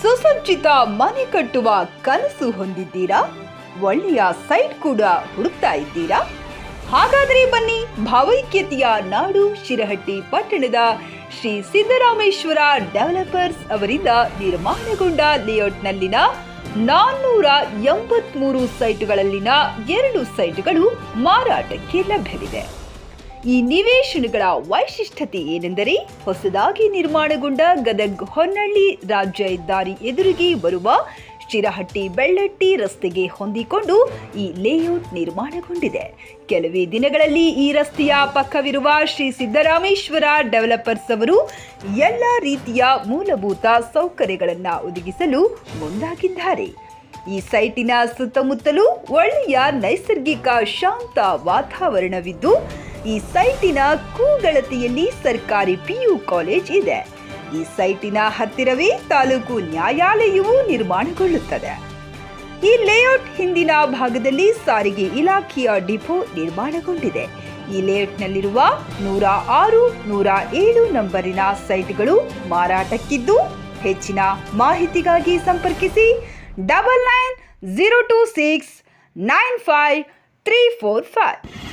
ಸುಸಜ್ಜಿತ ಮನೆ ಕಟ್ಟುವ ಕನಸು ಹೊಂದಿದ್ದೀರಾ? ಒಳ್ಳೆಯ ಸೈಟ್ ಕೂಡ ಹುಡುಕ್ತಾ ಇದ್ದೀರಾ? ಹಾಗಾದರೆ ಬನ್ನಿ, ಭಾವೈಕ್ಯತೆಯ ನಾಡು ಶಿರಹಟ್ಟಿ ಪಟ್ಟಣದ ಶ್ರೀ ಸಿದ್ದರಾಮೇಶ್ವರ ಡೆವಲಪರ್ಸ್ ಅವರಿಂದ ನಿರ್ಮಾಣಗೊಂಡ ಲೇಔಟ್ನಲ್ಲಿನ ನಾನ್ನೂರ ಎಂಬತ್ಮೂರು ಸೈಟ್ಗಳಲ್ಲಿನ ಎರಡು ಸೈಟ್ಗಳು ಮಾರಾಟಕ್ಕೆ ಲಭ್ಯವಿದೆ. ಈ ನಿವೇಶನಗಳ ವೈಶಿಷ್ಟ್ಯತೆ ಏನೆಂದರೆ ಹೊಸದಾಗಿ ನಿರ್ಮಾಣಗೊಂಡ ಗದಗ್ ಹೊನ್ನಳ್ಳಿ ರಾಜ್ಯ ಹೆದ್ದಾರಿ ಎದುರಿಗೆ ಬರುವ ಶಿರಹಟ್ಟಿ ಬೆಳ್ಳಟ್ಟಿ ರಸ್ತೆಗೆ ಹೊಂದಿಕೊಂಡು ಈ ಲೇಔಟ್ ನಿರ್ಮಾಣಗೊಂಡಿದೆ. ಕೆಲವೇ ದಿನಗಳಲ್ಲಿ ಈ ರಸ್ತೆಯ ಪಕ್ಕವಿರುವ ಶ್ರೀ ಸಿದ್ದರಾಮೇಶ್ವರ ಡೆವಲಪರ್ಸ್ ಅವರು ಎಲ್ಲ ರೀತಿಯ ಮೂಲಭೂತ ಸೌಕರ್ಯಗಳನ್ನು ಒದಗಿಸಲು ಮುಂದಾಗಿದ್ದಾರೆ. ಈ ಸೈಟಿನ ಸುತ್ತಮುತ್ತಲೂ ಒಳ್ಳೆಯ ನೈಸರ್ಗಿಕ ಶಾಂತ ವಾತಾವರಣವಿದ್ದು ಈ ಸೈಟಿನ ಕೂಗಳತಿಯಲ್ಲಿ ಸರ್ಕಾರಿ ಪಿಯು ಕಾಲೇಜ್ ಇದೆ. ಈ ಸೈಟಿನ ಹತ್ತಿರವೇ ತಾಲೂಕು ನ್ಯಾಯಾಲಯವೂ ನಿರ್ಮಾಣಗೊಳ್ಳುತ್ತದೆ. ಈ ಲೇಔಟ್ ಹಿಂದಿನ ಭಾಗದಲ್ಲಿ ಸಾರಿಗೆ ಇಲಾಖೆಯ ಡಿಪೋ ನಿರ್ಮಾಣಗೊಂಡಿದೆ. ಈ ಲೇಔಟ್ನಲ್ಲಿರುವ ನೂರ ಆರು, ನೂರ ಏಳು ನಂಬರಿನ ಸೈಟ್ಗಳು ಮಾರಾಟಕ್ಕಿದ್ದು, ಹೆಚ್ಚಿನ ಮಾಹಿತಿಗಾಗಿ ಸಂಪರ್ಕಿಸಿ double nine, zero two six, nine five, three four five.